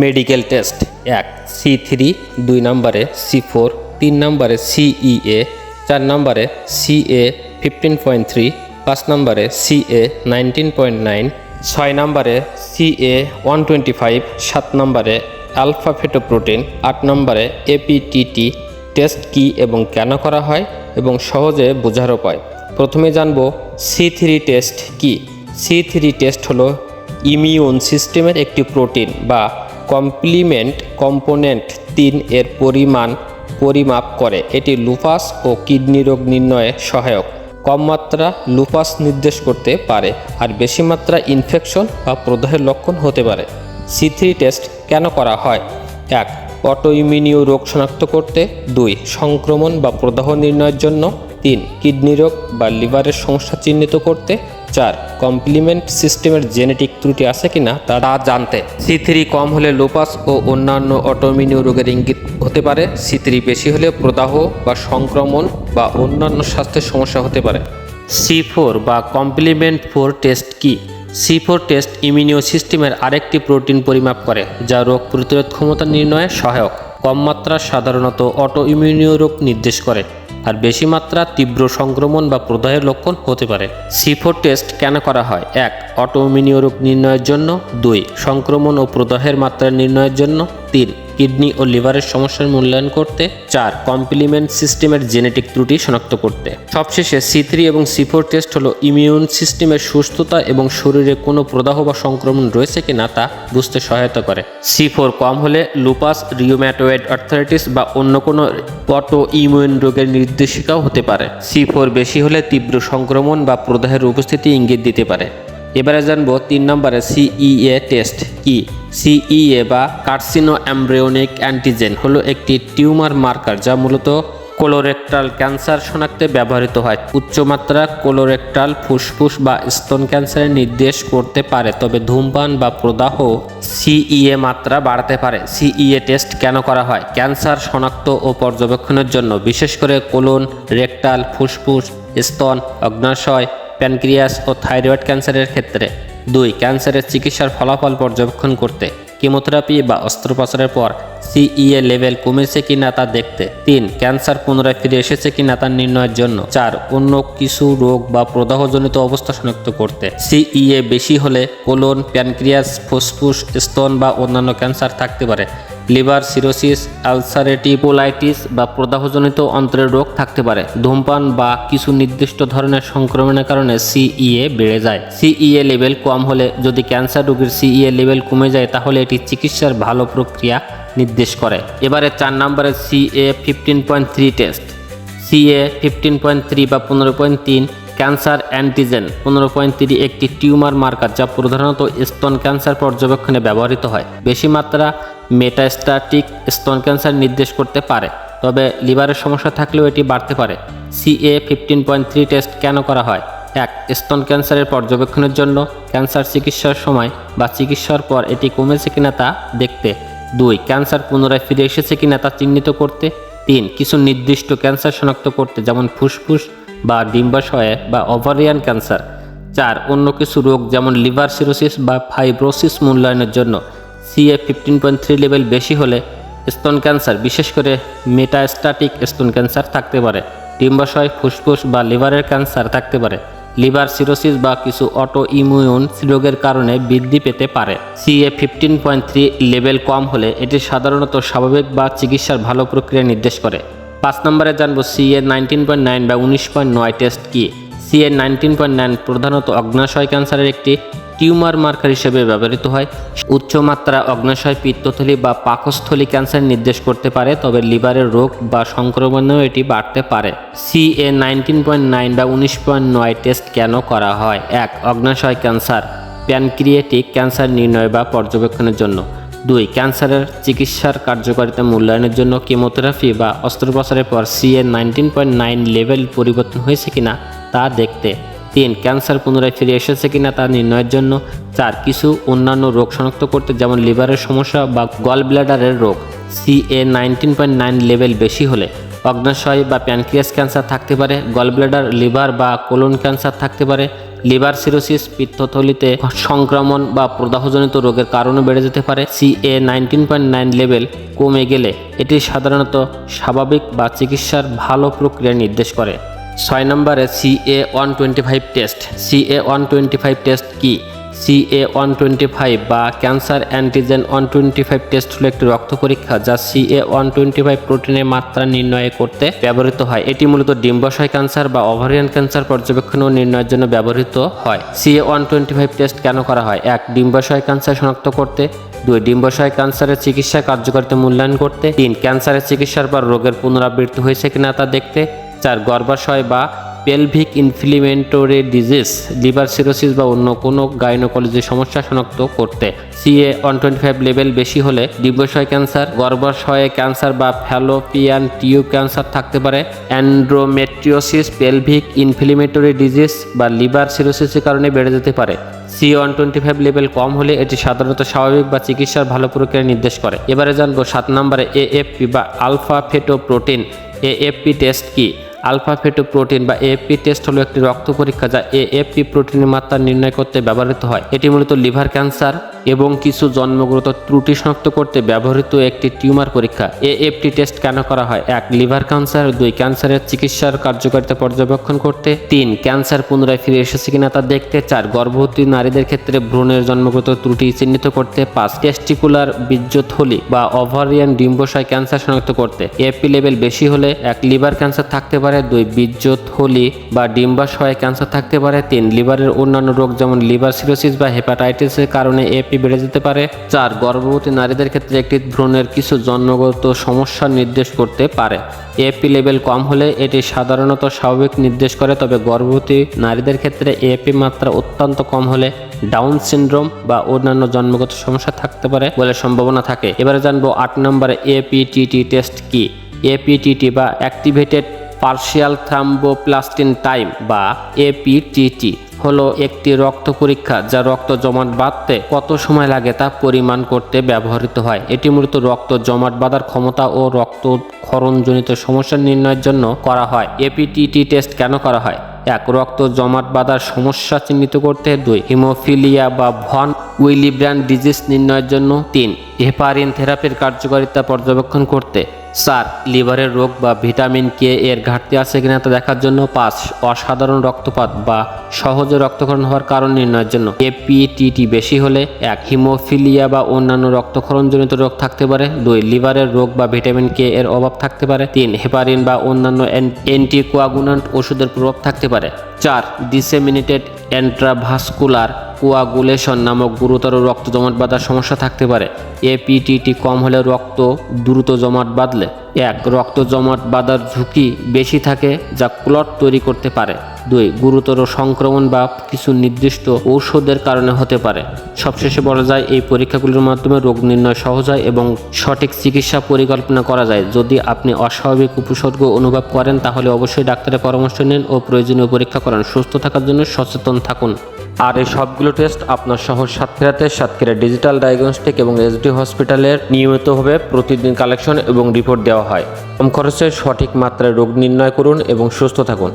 Medical test এক, C three দুই নম্বরে, সি ফোর তিন নম্বরে সিইএ চার নম্বরে সিএ ফিফটিন পয়েন্ট থ্রি পাঁচ নম্বরে সিএ নাইনটিন পয়েন্ট নাইন ছয় নম্বরে সিএ ওয়ান টোয়েন্টি ফাইভ সাত নম্বরে অ্যালফা ফেটোপ্রোটিন, আট নম্বরে এপিটিটি টেস্ট কি এবং কেন করা হয় এবং সহজে বোঝার উপায় প্রথমে জানব সি থ্রি টেস্ট কি। সি থ্রি টেস্ট হলো ইমিউন সিস্টেমের একটি প্রোটিন বা কমপ্লিমেন্ট কম্পোনেন্ট তিন এর পরিমাণ পরিমাপ করে। এটি লুপাস ও কিডনি রোগ নির্ণয়ে সহায়ক। কম মাত্রা লুপাস নির্দেশ করতে পারে আর বেশি মাত্রা ইনফেকশন বা প্রদাহের লক্ষণ হতে পারে। সি থ্রি টেস্ট কেন করা হয়? এক অটোইমিউনিও রোগ শনাক্ত করতে। দুই, সংক্রমণ বা প্রদাহ নির্ণয়ের জন্য। তিন, কিডনি রোগ বা লিভারের সমস্যা চিহ্নিত করতে। চার কমপ্লিমেন্ট সিস্টেমের জেনেটিক ত্রুটি আছে কিনা তা তা জানতে সি থ্রি কম হলে লোপাস ও অন্যান্য অটোমিনিউ রোগের ইঙ্গিত হতে পারে। সি থ্রি বেশি হলে প্রদাহ বা সংক্রমণ বা অন্যান্য স্বাস্থ্যের সমস্যা হতে পারে। সি ফোর বা কমপ্লিমেন্ট ফোর টেস্ট কি? সি ফোর টেস্ট ইমিউনিও সিস্টেমের আরেকটি প্রোটিন পরিমাপ করে, যা রোগ প্রতিরোধ ক্ষমতা নির্ণয়ে সহায়ক। কম মাত্রা সাধারণত অটো ইমিউনিও রোগ নির্দেশ করে। আর বেশি মাত্রা তীব্র সংক্রমণ বা প্রদাহের লক্ষণ হতে পারে। সিফোর টেস্ট কেন করা হয়? এক অটোমিনিও রোগ নির্ণয়ের জন্য। দুই, সংক্রমণ ও প্রদাহের মাত্রা নির্ণয়ের জন্য। তিন কিডনি ও লিভারের সমস্যার মূল্যায়ন করতে, চার কমপ্লিমেন্ট সিস্টেমের জেনেটিক ত্রুটি শনাক্ত করতে। সবশেষে সি থ্রি এবং সি ফোর টেস্ট হলো ইমিউন সিস্টেমের সুস্থতা এবং শরীরে কোনো প্রদাহ বা সংক্রমণ রয়েছে কিনা তা বুঝতে সহায়তা করে। সি ফোর কম হলে লুপাস রিউম্যাটোয়েড আর্থারাইটিস বা অন্য কোনো অটো ইমিউন রোগের নির্দেশিকাও হতে পারে। সি ফোর বেশি হলে তীব্র সংক্রমণ বা প্রদাহের উপস্থিতি ইঙ্গিত দিতে পারে। এবারে জানব তিন নম্বরে সিইএ টেস্ট কি? সিইএ বা কার্সিনো অ্যামব্রিওনিক অ্যান্টিজেন হলো একটি টিউমার মার্কার যা মূলত কোলোরেক্টাল ক্যান্সার শনাক্তে ব্যবহৃত হয়। উচ্চমাত্রা কোলোরেক্টাল ফুসফুস বা স্তন ক্যান্সারের নির্দেশ করতে পারে, তবে ধূমপান বা প্রদাহ সিইএ মাত্রা বাড়াতে পারে। সিইএ টেস্ট কেন করা হয়? ক্যান্সার শনাক্ত ও পর্যবেক্ষণের জন্য, বিশেষ করে কোলন রেক্টাল ফুসফুস, স্তন, অগ্নাশয় প্যানক্রিয়াস ও থাইরয়েড ক্যান্সারের ক্ষেত্রে। দুই, ক্যান্সারের চিকিৎসার ফলাফল পর্যবেক্ষণ করতে। কেমোথেরাপি বা অস্ত্রোপচারের পর সিইএ লেভেল কমেছে কি না তা দেখতে। তিন, ক্যান্সার পুনরায় ফিরে এসেছে কি না তা নির্ণয়ের জন্য। চার, অন্য কিছু রোগ বা প্রদাহজনিত অবস্থা শনাক্ত করতে। সিইএ বেশি হলে কোলন, প্যানক্রিয়াস, ফুসফুস, স্তন বা অন্যান্য ক্যান্সার থাকতে পারে। লিভার সিরোসিস আলসারেটিভ কোলাইটিস বা প্রদাহজনিত অন্ত্রের রোগ থাকতে পারে। ধূমপান বা কিছু নির্দিষ্ট ধরনের সংক্রমণের কারণে সিইএ বেড়ে যায়। সিইএ লেভেল কম হলে যদি ক্যান্সার রোগীর সিইএ লেভেল কমে যায়, তাহলে এটি চিকিৎসার ভালো প্রক্রিয়া নির্দেশ করে। এবারে চার নম্বরে CA fifteen point three test. CA fifteen point three বা পনেরো পয়েন্ট তিন ক্যান্সার অ্যান্টিজেন, পনেরো পয়েন্ট থ্রি একটি টিউমার মার্কার, যা প্রধানত স্তন ক্যান্সার পর্যবেক্ষণে ব্যবহৃত হয়। বেশি মাত্রা মেটাস্ট্যাটিক স্তন ক্যান্সার নির্দেশ করতে পারে, তবে লিভারের সমস্যা থাকলেও এটি বাড়তে পারে। CA fifteen point three test কেন করা হয়? এক স্তন ক্যান্সারের পর্যবেক্ষণের জন্য ক্যান্সার চিকিৎসার সময় বা চিকিৎসার পর এটি কমেছে কিনা তা দেখতে। দুই ক্যান্সার পুনরায় ফিরে এসেছে কিনা তা চিহ্নিত করতে। তিন, কিছু নির্দিষ্ট ক্যান্সার শনাক্ত করতে, যেমন ফুসফুস বা ডিম্বাশয়ে বা ওভারিয়ান ক্যান্সার চার, অন্য কিছু রোগ, যেমন লিভার সিরোসিস বা ফাইব্রোসিস মূল্যায়নের জন্য CA fifteen point three level বেশি হলে স্তন ক্যান্সার বিশেষ করে মেটাস্টাটিক স্তন ক্যান্সার থাকতে পারে। ডিম্বাশয়, ফুসফুস বা লিভারের ক্যান্সার থাকতে পারে। লিভার সিরোসিস বা কিছু অটো ইমিউন রোগের কারণে বৃদ্ধি পেতে পারে। CA fifteen point three level কম হলে এটি সাধারণত স্বাভাবিক বা চিকিৎসার ভালো প্রক্রিয়া নির্দেশ করে। পাঁচ নম্বরে জানব সিএ নাইনটিন পয়েন্ট নাইন বা উনিশ পয়েন্ট নয় টেস্ট কি। সিএ নাইনটিন পয়েন্ট নাইন প্রধানত অগ্নাশয় ক্যান্সারের একটি টিউমার মার্কার হিসেবে ব্যবহৃত হয়। উচ্চমাত্রা অগ্নাশয়, পিত্তথলি বা পাকস্থলী ক্যান্সার নির্দেশ করতে পারে, তবে লিভারের রোগ বা সংক্রমণেও এটি বাড়তে পারে। সিএ নাইনটিন পয়েন্ট নাইন বা উনিশ পয়েন্ট নয় টেস্ট কেন করা হয়? এক, অগ্নাশয় ক্যান্সার, প্যানক্রিয়েটিক ক্যান্সার নির্ণয় বা পর্যবেক্ষণের জন্য। দুই, ক্যান্সারের চিকিৎসার কার্যকারিতা মূল্যায়নের জন্য কেমোথেরাপি বা অস্ত্রোপচারের পর CA nineteen point nine level পরিবর্তন হয়েছে কিনা তা দেখতে। তিন ক্যান্সার পুনরায় ফিরে এসেছে কিনা তা নির্ণয়ের জন্য চার, কিছু অন্যান্য রোগ শনাক্ত করতে, যেমন লিভারের সমস্যা বা গল ব্লাডারের রোগ CA nineteen point nine level বেশি হলে। অগ্নাশয় বা প্যানক্রিয়াস ক্যান্সার থাকতে পারে গল ব্লাডার লিভার বা কোলন ক্যান্সার থাকতে পারে। লিভার সিরোসিস, পিত্তথলিতে সংক্রমণ বা প্রদাহজনিত রোগের কারণে বেড়ে যেতে পারে। CA nineteen point nine level কমে গেলে এটি সাধারণত স্বাভাবিক বা চিকিৎসার ভালো প্রক্রিয়া নির্দেশ করে। ছয় নম্বরে CA one twenty five test. CA one twenty five test কি? সিএ ওয়ান টোয়েন্টি ফাইভ বা cancer antigen one twenty five test হলো একটি রক্ত পরীক্ষা যা সিএ ওয়ান টোয়েন্টি ফাইভ প্রোটিনের মাত্রা নির্ণয় করতে ব্যবহৃত হয়। এটি মূলত ডিম্বাশয় ক্যান্সার বা ওভারিয়ান ক্যান্সার পর্যবেক্ষণ ও নির্ণয়ের জন্য ব্যবহৃত হয়। CA one twenty five test কেন করা হয়? এক ডিম্বাশয় ক্যান্সার শনাক্ত করতে। দুই ডিম্বাশয় ক্যান্সারের চিকিৎসা কার্যকারিতা মূল্যায়ন করতে। তিন, ক্যান্সারের চিকিৎসার পর রোগের পুনরাবৃত্তি হয়েছে কিনা তা দেখতে। চার গর্ভাশয় বা pelvic inflammatory disease liver cirrhosis বা অন্য কোনো গাইনোকোলজি সমস্যা শনাক্ত করতে। CA one twenty five level বেশি হলে ডিম্বাশয় ক্যান্সার গর্ভাশয়ে ক্যান্সার বা ফ্যালোপিয়ান টিউব ক্যান্সার থাকতে পারে। অ্যান্ড্রোমেট্রিওসিস পেলভিক ইনফ্লিমেটরি ডিজিজ বা লিভার সিরোসিসের কারণে বেড়ে যেতে পারে। C one twenty five level কম হলে এটি সাধারণত স্বাভাবিক বা চিকিৎসার ভালো প্রক্রিয়া নির্দেশ করে। এবারে জানব সাত নম্বরে এএফপি বা alpha feto protein AFP test কি? আলফা ফেটো প্রোটিন বা এএফপি টেস্ট হলো একটি রক্ত পরীক্ষা যা এএফপি প্রোটিনের মাত্রা নির্ণয় করতে ব্যবহৃত হয়। এটি মূলত লিভার ক্যান্সার এবং কিছু জন্মগত ত্রুটি শনাক্ত করতে ব্যবহৃত একটি টিউমার পরীক্ষা। এএফটি টেস্ট কেন করা হয়? এক, লিভার ক্যান্সার। দুই, ক্যান্সারের চিকিৎসার কার্যকারিতা পর্যবেক্ষণ করতে। তিন, ক্যান্সার পুনরায় ফিরে এসেছে কিনা তা দেখতে। চার, গর্ভবতী নারীদের ক্ষেত্রে ভ্রূণের জন্মগত ত্রুটি চিহ্নিত করতে। পাঁচ, টেস্টিকুলার বীর্যথলি বা ওভারিয়ান ডিম্বশয় ক্যান্সার শনাক্ত করতে। এপি লেভেল বেশি হলে এক, লিভার ক্যান্সার থাকতে পারে। দুই, বীর্যথলি বা ডিম্বাশয় ক্যান্সার থাকতে পারে। তিন, লিভারের অন্যান্য রোগ যেমন লিভার সিরোসিস বা হেপাটাইটিসের কারণে এপি বেড়ে যেতে পারে। চার, গর্ভবতী নারীদের ক্ষেত্রে একটি ভ্রূণের কিছু জন্মগত সমস্যা নির্দেশ করতে পারে। এপি লেভেল কম হলে এটি সাধারণত স্বাভাবিক নির্দেশ করে, তবে গর্ভবতী নারীদের ক্ষেত্রে এপি মাত্রা অত্যন্ত কম হলে ডাউন সিনড্রোম বা অন্যান্য জন্মগত সমস্যা থাকতে পারে বলে সম্ভাবনা থাকে। এবারে জানব আট নম্বরে এপিটিটি টেস্ট কি। এপিটিটি বা অ্যাক্টিভেটেড পার্শিয়াল থ্রাম্বোপ্লাস্টিন টাইম বা এপিটিটি হলো একটি রক্ত পরীক্ষা যা রক্ত জমাট বাঁধতে কত সময় লাগে তা পরিমাণ করতে ব্যবহৃত হয়। এটি মূলত রক্ত জমাট বাঁধার ক্ষমতা ও রক্ত ক্ষরণজনিত সমস্যা নির্ণয়ের জন্য করা হয়। এপিটিটি টেস্ট কেন করা হয়? এক, রক্ত জমাট বাঁধার সমস্যা চিহ্নিত করতে। দুই, হিমোফিলিয়া বা ভন উইলিব্র্যান্ড ডিজিজ নির্ণয়ের জন্য তিন, হেপারিন থেরাপির কার্যকারিতা পর্যবেক্ষণ করতে। চার, লিভারের রোগ বা ভিটামিন কে এর ঘাটতি আছে কিনা তা দেখার জন্য। পাঁচ, অসাধারণ রক্তপাত বা সহজে রক্তক্ষরণ হওয়ার কারণ নির্ণয়ের জন্য। এপিটিটি বেশি হলে এক, হিমোফিলিয়া বা অন্যান্য রক্তক্ষরণজনিত রোগ থাকতে পারে। দুই, লিভারের রোগ বা ভিটামিন কে এর অভাব থাকতে পারে। তিন, হেপারিন বা অন্যান্য অ্যান্টিকোয়াগুনান্ট ওষুধের প্রভাব থাকতে পারে। চার, ডিসেমিনেটেড অ্যান্ট্রাভাস্কুলার কোয়াগুলেশন নামক গুরুতর রক্ত জমাট বাঁধার সমস্যা থাকতে পারে। এপিটিটি কম হলে রক্ত দ্রুত জমাট বাঁধলে এক, রক্ত জমাট বাঁধার ঝুঁকি বেশি থাকে যা ক্লট তৈরি করতে পারে। দুই, গুরুতর সংক্রমণ বা কিছু নির্দিষ্ট ঔষধের কারণে হতে পারে। সবশেষে বলা যায়, এই পরীক্ষাগুলির মাধ্যমে রোগ নির্ণয় সহজ হয় এবং সঠিক চিকিৎসা পরিকল্পনা করা যায়। যদি আপনি অস্বাভাবিক উপসর্গ অনুভব করেন, তাহলে অবশ্যই ডাক্তারের পরামর্শ নিন ও প্রয়োজনীয় পরীক্ষা করান। সুস্থ থাকার জন্য সচেতন থাকুন। আর এই সবগুলো টেস্ট আপনার শহর সাতক্ষীরাতে, সাতক্ষীরা ডিজিটাল ডায়াগনস্টিক এবং এসডি হসপিটালের নিয়মিতভাবে প্রতিদিন কালেকশন এবং রিপোর্ট দেওয়া হয়। কম খরচে সঠিক মাত্রায় রোগ নির্ণয় করুন এবং সুস্থ থাকুন।